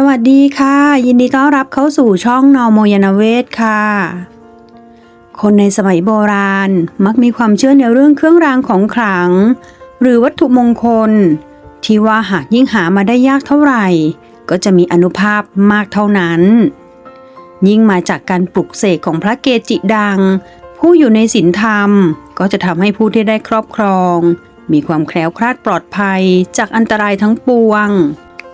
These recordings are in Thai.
สวัสดีค่ะ ยินดีต้อนรับเข้าสู่ช่องนอโมยานเวศค่ะ คนในสมัยโบราณมักมีความเชื่อในเรื่องเครื่องรางของขลัง หรือวัตถุมงคล ที่ว่าหากยิ่งหามาได้ยากเท่าไหร่ ก็จะมีอนุภาพมากเท่านั้น ยิ่งมาจากการปลุกเสกของพระเกจิดัง ผู้อยู่ในศีลธรรม ก็จะทำให้ผู้ที่ได้ครอบครอง มีความแคล้วคลาดปลอดภัยจากอันตรายทั้งปวง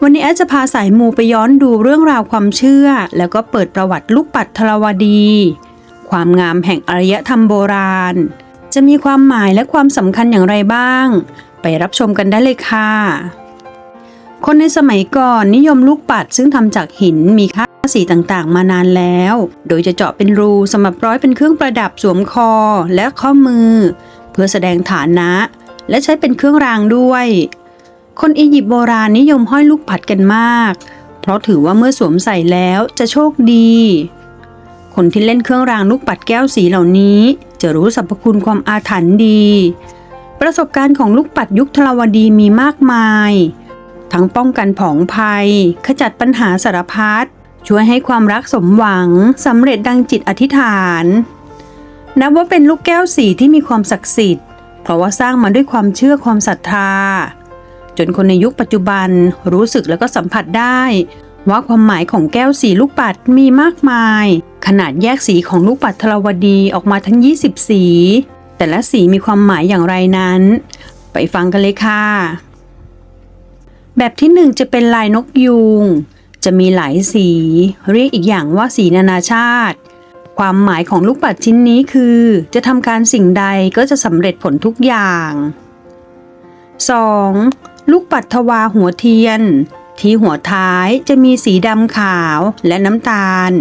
วันนี้แอดจะพาสายมูไปย้อนดูเรื่องราวความเชื่อ แล้วก็เปิดประวัติลูกปัดทรวดี ความงามแห่งอารยธรรมโบราณ จะมีความหมายและความสำคัญอย่างไรบ้าง ไปรับชมกันได้เลยค่ะ คนในสมัยก่อนนิยมลูกปัดซึ่งทำจากหินมีค่าสีต่างๆ มานานแล้ว โดยจะเจาะเป็นรูสำหรับร้อยเป็นเครื่องประดับสวมคอและข้อมือ เพื่อแสดงฐานะ และใช้เป็นเครื่องรางด้วย คนอียิปต์โบราณนิยมห้อยลูกปัดกันมาก เพราะถือว่าเมื่อสวมใส่แล้วจะโชคดี คนที่เล่นเครื่องรางลูกปัดแก้วสีเหล่านี้ จะรู้สรรพคุณความอาถรรพ์ดี ประสบการณ์ของลูกปัดยุคทรวดีมีมากมาย ทั้งป้องกันผองภัย ขจัดปัญหาสารพัดช่วยให้ความรักสมหวังสำเร็จดังจิตอธิษฐาน นับว่าเป็นลูกแก้วสีที่มีความศักดิ์สิทธิ์ เพราะว่าสร้างมาด้วยความเชื่อความศรัทธา จนคนในยุคปัจจุบันรู้สึกแล้วก็สัมผัสได้ ว่าความหมายของแก้วสีลูกปัดมีมากมาย ขนาดแยกสีของลูกปัดทรวดีออกมาทั้ง 20 สี แต่ละสีมีความหมายอย่างไรนั้น ไปฟังกันเลยค่ะ แบบที่หนึ่งจะเป็นลายนกยูงจะมีหลายสี เรียกอีกอย่างว่าสีนานาชาติ ความหมายของลูกปัดชิ้นนี้คือ จะทำการสิ่งใดก็จะสำเร็จผลทุกอย่าง 2. ลูกปัดทวาหัวเทียน ที่หัวท้ายจะมีสีดำขาวและน้ำตาล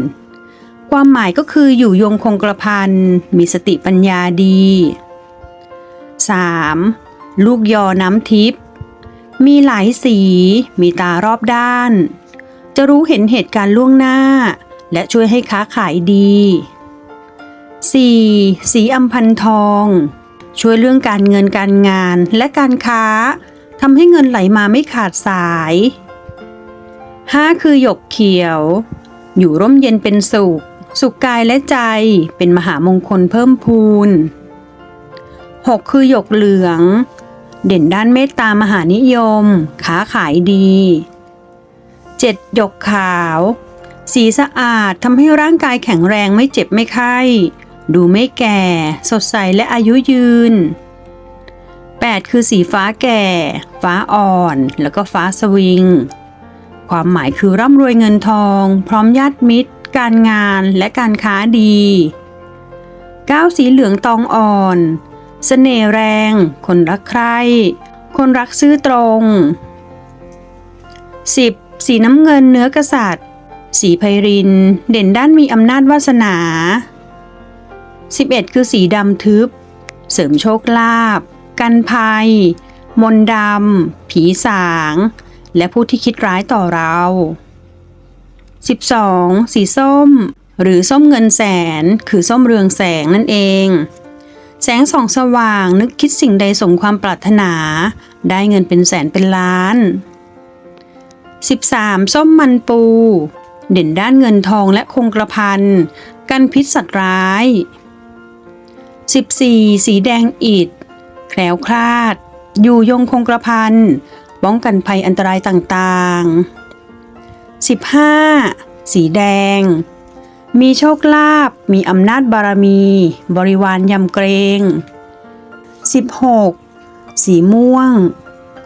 ความหมายก็คืออยู่ยงคงกระพันมีสติปัญญาดี 3. ลูกยอน้ำทิพย์มีหลายสี มีตารอบด้าน จะรู้เห็นเหตุการณ์ล่วงหน้า และช่วยให้ค้าขายดี 4. สีอัมพันทอง ช่วยเรื่องการเงินการงานและการค้า ทำให้เงินไหลมาไม่ขาดสาย 5. คือหยกเขียว อยู่ร่มเย็นเป็นสุข สุขกายและใจเป็นมหามงคลเพิ่มพูน 6. คือหยกเหลือง เด่นด้านเมตตามหานิยมค้าขายดี 7. หยกขาว สีสะอาดทำให้ร่างกายแข็งแรงไม่เจ็บไม่ไข้ ดูไม่แก่ สดใสและอายุยืน 8. คือสีฟ้าแก่ ฟ้าอ่อน แล้วก็ฟ้าสวิง ความหมายคือร่ำรวยเงินทอง พร้อมญาติมิตร การงานและการค้าดี 9. สีเหลืองตองอ่อนเสน่ห์แรง คนรักใคร คนรักซื่อตรง 10. สีน้ำเงินเนื้อกษัตริย์ สีไพริน เด่นด้านมีอำนาจวาสนา 11. คือสีดำทึบ เสริมโชคลาภ กันภัย มนดำ ผีสาง และผู้ที่คิดร้ายต่อเรา 12. สีส้ม หรือส้มเงินแสน คือส้มเรืองแสงนั่นเอง แสงส่องสว่างนึกคิดสิ่งใดสมความปรารถนา ได้เงินเป็นแสนเป็นล้าน 13. ส้มมันปู เด่นด้านเงินทองและคงกระพันกันพิษสัตว์ร้าย 14. สีแดงอิฐ แคล้วคลาด อยู่ยงคงกระพันป้องกันภัยอันตรายต่างๆ 15. สีแดง มีโชคลาภมีอำนาจบารมี บริวารยำเกรง 16. สีม่วง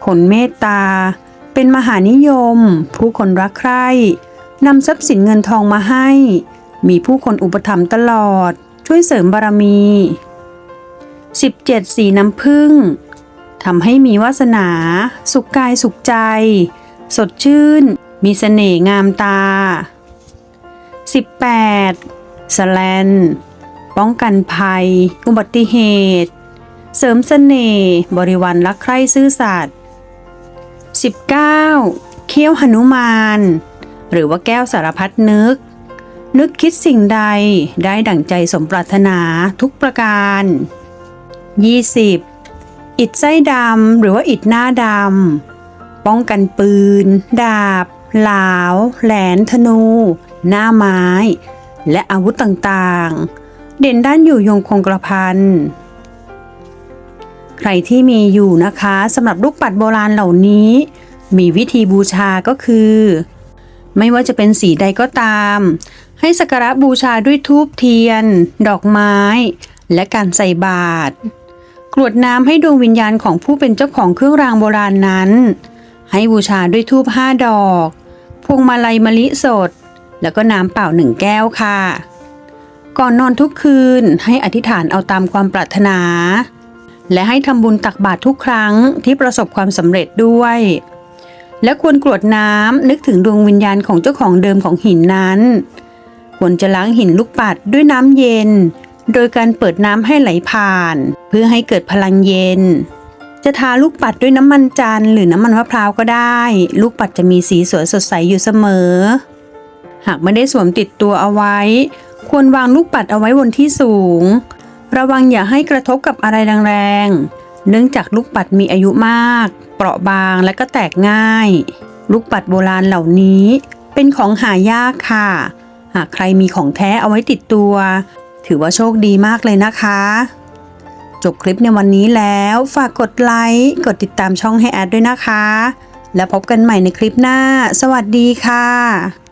ขนเมตตา เป็นมหานิยม ผู้คนรักใคร่นำทรัพย์สินเงินทองมาให้ มีผู้คนอุปถัมภ์ตลอด ช่วยเสริมบารมี 17. สีน้ำผึ้งทำให้มีวาสนา สุขกายสุขใจ สดชื่น มีเสน่ห์งามตา 18. สแลน ป้องกันภัย อุบัติเหตุ เสริมเสน่ห์บริวารรักใคร่ซื่อสัตย์ 19. เขี้ยวหนุมาน หรือว่าแก้วสารพัดนึก นึกคิดสิ่งใดได้ดั่งใจสมปรารถนาทุกประการ 20. อิดไส้ดำหรือว่าอิดหน้าดำ ป้องกันปืน ดาบ หลาว แหลนธนู หน้าไม้ และอาวุธต่างๆ เด่นด้านอยู่ยงคงกระพัน ใครที่มีอยู่นะคะสำหรับลูกปัดโบราณเหล่านี้ มีวิธีบูชาก็คือ ไม่ว่าจะเป็นสีใดก็ตาม ให้สักการะบูชาด้วยธูปเทียน ดอกไม้และการใส่บาตร กรวดน้ำให้ดวงวิญญาณของผู้เป็นเจ้าของเครื่องรางโบราณนั้น ให้บูชาด้วยธูปห้าดอก พวงมาลัยมะลิสด แล้วก็น้ำเปล่าหนึ่งแก้วค่ะ ก่อนนอนทุกคืนให้อธิษฐานเอาตามความปรารถนา และให้ทำบุญตักบาตรทุกครั้งที่ประสบความสำเร็จด้วย และควรกรวดน้ำนึกถึงดวงวิญญาณของเจ้าของเดิมของหินนั้น ควรจะล้างหินลูกปัดด้วยน้ำเย็น โดยการเปิดน้ำให้ไหลผ่าน เพื่อให้เกิดพลังเย็น จะทาลูกปัดด้วยน้ำมันจันทร์หรือน้ำมันมะพร้าวก็ได้ ลูกปัดจะมีสีสวยสดใสอยู่เสมอ หากไม่ได้สวมติดตัวเอาไว้ ควรวางลูกปัดเอาไว้บนที่สูง ระวังอย่าให้กระทบกับอะไรแรงๆ เนื่องจากลูกปัดมีอายุมาก เปราะบางและก็แตกง่าย ลูกปัดโบราณเหล่านี้ เป็นของหายากค่ะ หากใครมีของแท้เอาไว้ติดตัว ถือว่าโชคดีมากเลยนะคะ จบคลิปในวันนี้แล้ว ฝากกดไลค์ กดติดตามช่องให้แอดด้วยนะคะ แล้วพบกันใหม่ในคลิปหน้า สวัสดีค่ะ